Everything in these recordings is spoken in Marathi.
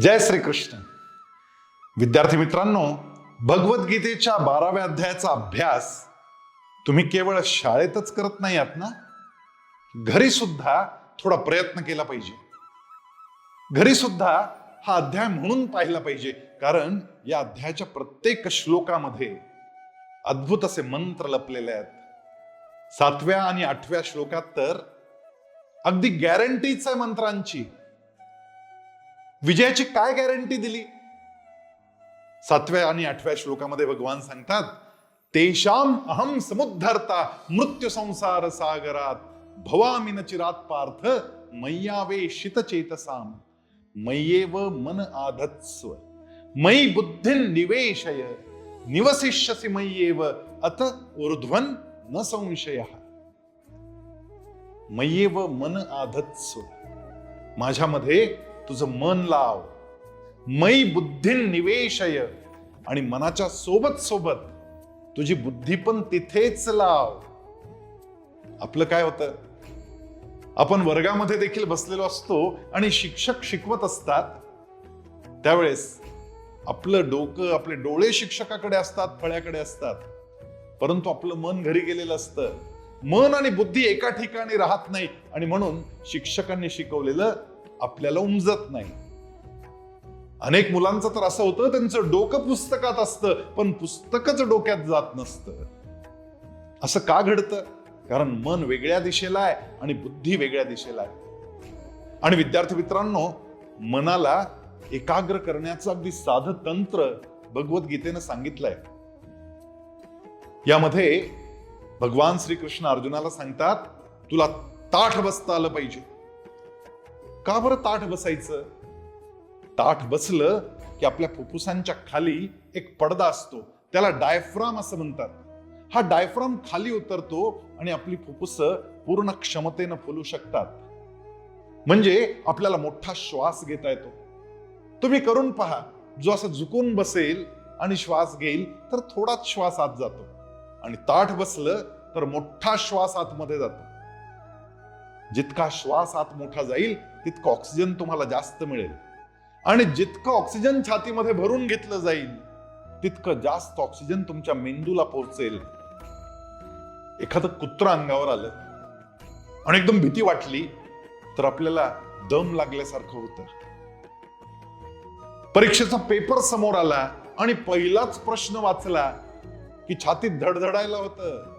जय श्रीकृष्ण. विद्यार्थी मित्रांनो भगवद्गीतेच्या बाराव्या अध्यायाचा अभ्यास तुम्ही केवळ शाळेतच करत नाही आहात ना? घरी सुद्धा थोडा प्रयत्न केला पाहिजे. घरी सुद्धा हा अध्याय म्हणून पाहिला पाहिजे कारण या अध्यायाच्या प्रत्येक श्लोकामध्ये अद्भुत असे मंत्र लपलेले आहेत. सातव्या आणि आठव्या श्लोकात तर अगदी गॅरंटीच आहे मंत्रांची. विजयाची काय गॅरंटी दिली? सातव्या आणि आठव्या श्लोकामध्ये भगवान सांगतात तेशाम अहम समुद्धरता मृत्यू संसार सागरात भवामी न चिरात पार्थ मय्यावे शितचेतसाम मय्येव मन आधत्स्व। मयी बुद्धिन निवेशय। निवसिष्यसि मय्येव अत ऊर्ध्वन न संशय। मय्येव मन आधत्स्व। माझ्यामध्ये तुझं मन लाव. मई बुद्धी निवेशय आणि मनाच्या सोबत सोबत तुझी बुद्धी पण तिथेच लाव. आपलं काय होतं? आपण वर्गामध्ये देखील बसलेलो असतो आणि शिक्षक शिकवत असतात. त्यावेळेस आपलं डोकं आपले डोळे शिक्षकाकडे असतात फळ्याकडे असतात. परंतु आपलं मन घरी गेलेलं असतं. मन आणि बुद्धी एका ठिकाणी राहत नाही आणि म्हणून शिक्षकांनी शिकवलेलं आपल्याला उमजत नाही. अनेक मुलांचं तर असं होतं त्यांचं डोकं पुस्तकात असतं पण पुस्तकच डोक्यात जात नसतं. असं का घडतं? कारण मन वेगळ्या दिशेला आहे आणि बुद्धी वेगळ्या दिशेला आहे. आणि विद्यार्थी मित्रांनो मनाला एकाग्र करण्याचं अगदी साध तंत्र भगवद्गीतेनं सांगितलंय. यामध्ये भगवान श्रीकृष्ण अर्जुनाला सांगतात तुला ताठ बसता आलं पाहिजे. का बरं ताठ बसायचं? ताठ बसलं की आपल्या फुफ्फुसांच्या खाली एक पडदा असतो. त्याला डायफ्राम असं म्हणतात. हा डायफ्राम खाली उतरतो आणि आपली फुफ्फुस पूर्ण क्षमतेनं फुलू शकतात. म्हणजे आपल्याला मोठा श्वास घेता येतो. तुम्ही करून पहा. जो असा झुकून बसेल आणि श्वास घेईल तर थोडाच श्वास आत जातो. आणि ताठ बसलं तर मोठा श्वास आतमध्ये जातो. जितका श्वास आत मोठा जाईल तितकं ऑक्सिजन तुम्हाला जास्त मिळेल. आणि जितकं ऑक्सिजन छातीमध्ये भरून घेतलं जाईल तितकं जास्त ऑक्सिजन तुमच्या मेंदूला पोहोचेल. एखादं कुत्र अंगावर आलं आणि एकदम भीती वाटली तर आपल्याला दम लागल्यासारखं होतं. परीक्षेचा पेपर समोर आला आणि पहिलाच प्रश्न वाचला की छातीत धडधडायला होतं.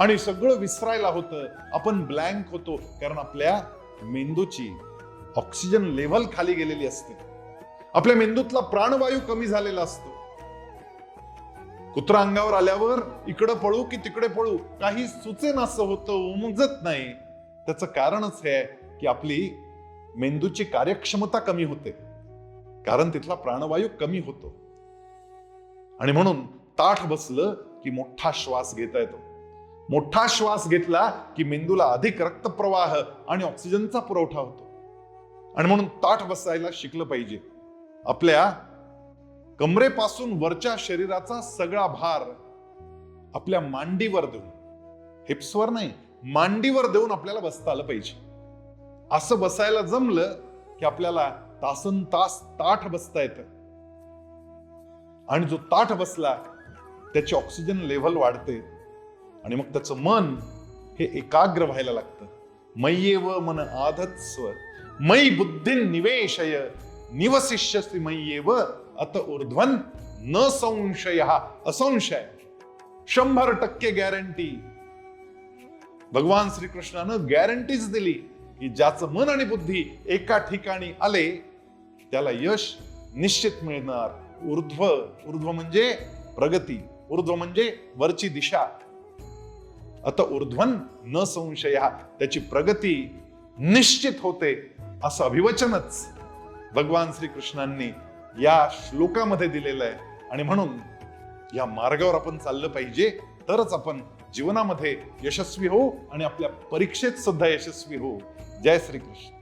आणि सगळं विसरायला होतं. आपण ब्लँक होतो कारण आपल्या मेंदूची ऑक्सिजन लेवल खाली गेलेली असते. आपल्या मेंदूतला प्राणवायू कमी झालेला असतो. कुत्रा अंगावर आल्यावर इकडं पळू की तिकडे पळू काही सुचेन असं होतं उमजत नाही. त्याचं कारणच हे की आपली मेंदूची कार्यक्षमता कमी होते. कारण तिथला प्राणवायू कमी होतो. आणि म्हणून ताठ बसलं की मोठा श्वास घेता येतो. मोठा श्वास घेतला की मेंदूला अधिक रक्तप्रवाह आणि ऑक्सिजनचा पुरवठा होतो. आणि म्हणून ताठ बसायला शिकलं पाहिजे. आपल्या कमरेपासून वरच्या शरीराचा सगळा भार आपल्या मांडीवर देऊन हिप्सवर नाही मांडीवर देऊन आपल्याला बसता आलं पाहिजे. असं बसायला जमलं की आपल्याला तासन तास ताठ बसता येतं. आणि जो ताठ बसला त्याची ऑक्सिजन लेव्हल वाढते. आणि मग त्याचं मन हे एकाग्र व्हायला लागतं. मय्येव मन आधत्स्व मयी बुद्धी निवेशय निवसिष्यसि मय्येव अत ऊर्ध्वन न संशय असंशय. शंभर टक्के गॅरंटी भगवान श्रीकृष्णानं गॅरंटीच दिली की ज्याचं मन आणि बुद्धी एका ठिकाणी आले त्याला यश निश्चित मिळणार. ऊर्ध्व ऊर्ध्व म्हणजे प्रगती ऊर्ध्व म्हणजे वरची दिशा. आता ऊर्ध्वन न संशय. त्याची प्रगती निश्चित होते असं अभिवचनच भगवान श्रीकृष्णांनी या श्लोकामध्ये दिलेलं आहे. आणि म्हणून या मार्गावर आपण चाललं पाहिजे तरच आपण जीवनामध्ये यशस्वी होऊ आणि आपल्या परीक्षेत सुद्धा यशस्वी होऊ. जय श्रीकृष्ण.